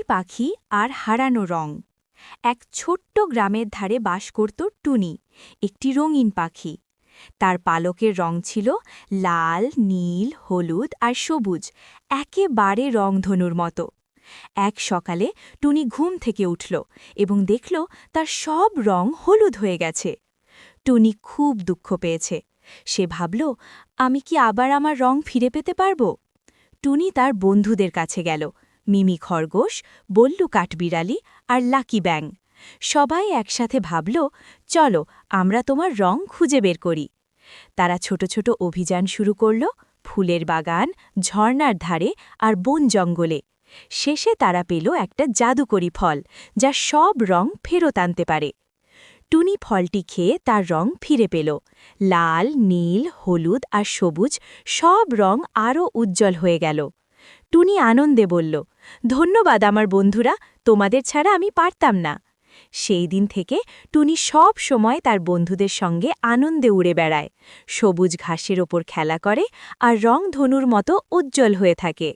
টুনি পাখি আর হারানো রং। এক ছোট্ট গ্রামের ধারে বাস করত টুনি, একটি রঙিন পাখি। তার পালকের রং ছিল লাল, নীল, হলুদ আর সবুজ, একেবারে রংধনুর মতো। এক সকালে টুনি ঘুম থেকে উঠল এবং দেখল তার সব রং হলুদ হয়ে গেছে। টুনি খুব দুঃখ পেয়েছে। সে ভাবল, আমি কি আবার আমার রং ফিরে পেতে পারব? টুনি তার বন্ধুদের কাছে গেল। মিমি খরগোশ, বল্লু কাঠবিড়ালি আর লাকি ব্যাং সবাই একসাথে ভাবল, চলো, আমরা তোমার রং খুঁজে বের করি। তারা ছোট ছোট অভিযান শুরু করল, ফুলের বাগান, ঝর্ণার ধারে আর বন জঙ্গলে। শেষে তারা পেল একটা জাদুকরি ফল, যা সব রং ফেরত আনতে পারে। টুনি ফলটি খেয়ে তার রং ফিরে পেল। লাল, নীল, হলুদ আর সবুজ সব রং আরও উজ্জ্বল হয়ে গেল। টুনি আনন্দে বলল, ধন্যবাদ আমার বন্ধুরা, তোমাদের ছাড়া আমি পারতাম না। সেই দিন থেকে টুনি সব সময় তার বন্ধুদের সঙ্গে আনন্দে উড়ে বেড়ায়। সবুজ ঘাসের ওপর খেলা করে আর রং ধনুর মতো উজ্জ্বল হয়ে থাকে।